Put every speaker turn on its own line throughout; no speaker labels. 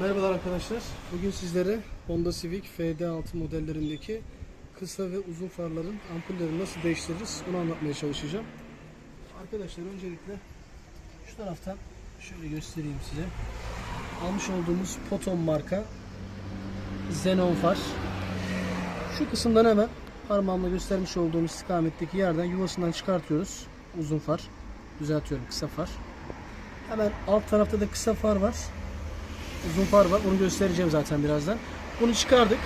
Merhabalar arkadaşlar. Bugün sizlere Honda Civic FD6 modellerindeki kısa ve uzun farların ampullerini nasıl değiştiririz onu anlatmaya çalışacağım. Arkadaşlar öncelikle şu taraftan şöyle göstereyim size. Almış olduğumuz Potom marka Xenon far. Şu kısımdan hemen parmağımla göstermiş olduğumuz istikametteki yerden yuvasından çıkartıyoruz. Uzun far. Düzeltiyorum kısa far. Hemen alt tarafta da kısa far var uzun far var. Onu göstereceğim zaten birazdan. Bunu çıkardık.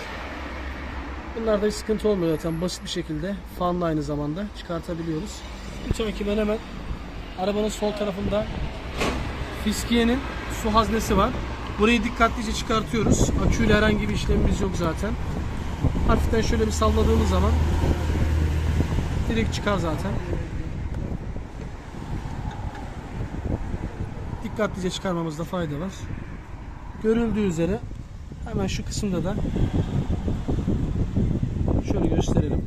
Bunlarda bir sıkıntı olmuyor zaten. Basit bir şekilde fanla aynı zamanda çıkartabiliyoruz. Bir sonraki ben hemen arabanın sol tarafında Fiskiye'nin su haznesi var. Burayı dikkatlice çıkartıyoruz. Aküyle herhangi bir işlemimiz yok zaten. Hafiften şöyle bir salladığımız zaman direkt çıkar zaten. Dikkatlice çıkarmamızda fayda var. Görüldüğü üzere hemen şu kısımda da şöyle gösterelim.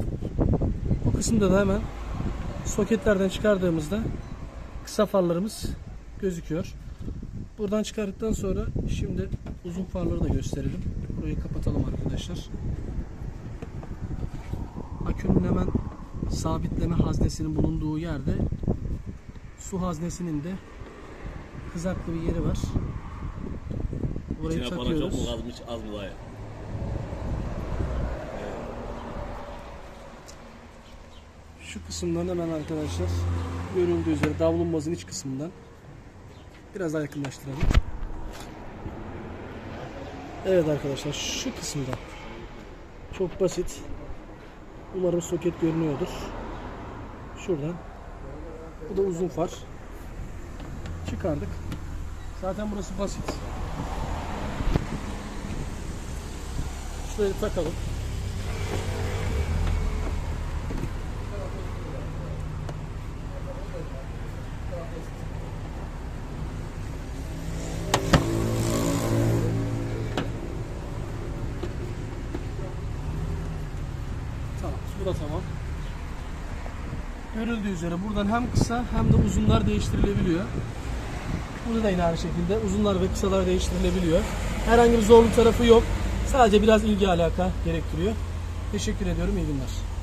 Bu kısımda da hemen soketlerden çıkardığımızda kısa farlarımız gözüküyor. Buradan çıkardıktan sonra şimdi uzun farları da gösterelim. Burayı kapatalım arkadaşlar. Akünün hemen sabitleme haznesinin bulunduğu yerde su haznesinin de kızaklı bir yeri var. Burayı
İçine para çok mu kazmış az mı dayı?
Şu kısımdan hemen arkadaşlar görüldüğü üzere davlumbazın iç kısmından biraz daha yakınlaştıralım. Evet arkadaşlar şu kısımda çok basit. Umarım soket görünüyordur. Şuradan. Bu da uzun far. Çıkardık. Zaten burası basit. Şurayı takalım. Tamam. Bu tamam. Görüldüğü üzere buradan hem kısa hem de uzunlar değiştirilebiliyor. Burada da yine aynı şekilde uzunlar ve kısalar değiştirilebiliyor. Herhangi bir zorlu tarafı yok. Sadece biraz ilgi alaka gerektiriyor. Teşekkür ediyorum. İyi günler.